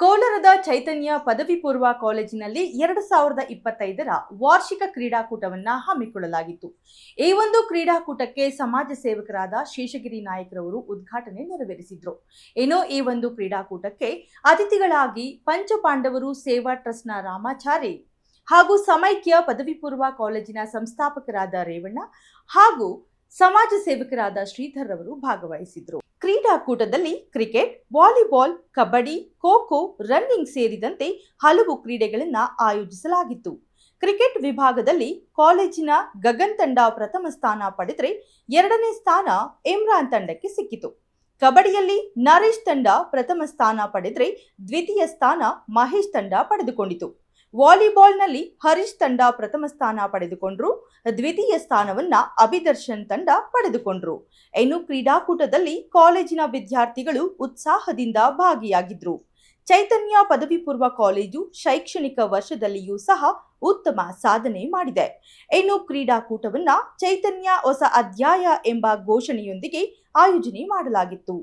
ಕೋಲಾರದ ಚೈತನ್ಯ ಪದವಿ ಪೂರ್ವ ಕಾಲೇಜಿನಲ್ಲಿ ಎರಡು ಸಾವಿರದ ಇಪ್ಪತ್ತೈದರ ವಾರ್ಷಿಕ ಕ್ರೀಡಾಕೂಟವನ್ನ ಹಮ್ಮಿಕೊಳ್ಳಲಾಗಿತ್ತು. ಈ ಒಂದು ಕ್ರೀಡಾಕೂಟಕ್ಕೆ ಸಮಾಜ ಸೇವಕರಾದ ಶೇಷಗಿರಿ ನಾಯಕರವರು ಉದ್ಘಾಟನೆ ನೆರವೇರಿಸಿದ್ರು. ಏನೋ ಈ ಒಂದು ಕ್ರೀಡಾಕೂಟಕ್ಕೆ ಅತಿಥಿಗಳಾಗಿ ಪಂಚಪಾಂಡವರು ಸೇವಾ ಟ್ರಸ್ಟ್ನ ರಾಮಾಚಾರಿ ಹಾಗೂ ಸಮೈಕ್ಯ ಪದವಿ ಪೂರ್ವ ಕಾಲೇಜಿನ ಸಂಸ್ಥಾಪಕರಾದ ರೇವಣ್ಣ ಹಾಗೂ ಸಮಾಜ ಸೇವಕರಾದ ಶ್ರೀಧರ್ ಅವರು ಭಾಗವಹಿಸಿದ್ರು. ಕ್ರೀಡಾಕೂಟದಲ್ಲಿ cricket, volleyball, kabaddi kho kho running ಸೇರಿದಂತೆ ಹಲವು ಕ್ರೀಡೆಗಳನ್ನು ಆಯೋಜಿಸಲಾಗಿತ್ತು. ಕ್ರಿಕೆಟ್ ವಿಭಾಗದಲ್ಲಿ ಕಾಲೇಜಿನ ಗಗನ್ ತಂಡ ಪ್ರಥಮ ಸ್ಥಾನ ಪಡೆದರೆ ಎರಡನೇ ಸ್ಥಾನ ಇಮ್ರಾನ್ ತಂಡಕ್ಕೆ ಸಿಕ್ಕಿತು. ಕಬಡ್ಡಿಯಲ್ಲಿ ನರೇಶ್ ತಂಡ ಪ್ರಥಮ ಸ್ಥಾನ ಪಡೆದರೆ ದ್ವಿತೀಯ ಸ್ಥಾನ ಮಹೇಶ್ ತಂಡ ಪಡೆದುಕೊಂಡಿತು. ವಾಲಿಬಾಲ್ನಲ್ಲಿ ಹರೀಶ್ ತಂಡ ಪ್ರಥಮ ಸ್ಥಾನ ಪಡೆದುಕೊಂಡ್ರು. ದ್ವಿತೀಯ ಸ್ಥಾನವನ್ನ ಅಭಿದರ್ಶನ್ ತಂಡ ಪಡೆದುಕೊಂಡ್ರು. ಇನ್ನು ಕ್ರೀಡಾಕೂಟದಲ್ಲಿ ಕಾಲೇಜಿನ ವಿದ್ಯಾರ್ಥಿಗಳು ಉತ್ಸಾಹದಿಂದ ಭಾಗಿಯಾಗಿದ್ರು. ಚೈತನ್ಯ ಪದವಿ ಪೂರ್ವ ಕಾಲೇಜು ಶೈಕ್ಷಣಿಕ ವರ್ಷದಲ್ಲಿಯೂ ಸಹ ಉತ್ತಮ ಸಾಧನೆ ಮಾಡಿದೆ. ಇನ್ನು ಕ್ರೀಡಾಕೂಟವನ್ನ ಚೈತನ್ಯ ಹೊಸ ಅಧ್ಯಾಯ ಎಂಬ ಘೋಷಣೆಯೊಂದಿಗೆ ಆಯೋಜನೆ ಮಾಡಲಾಗಿತ್ತು.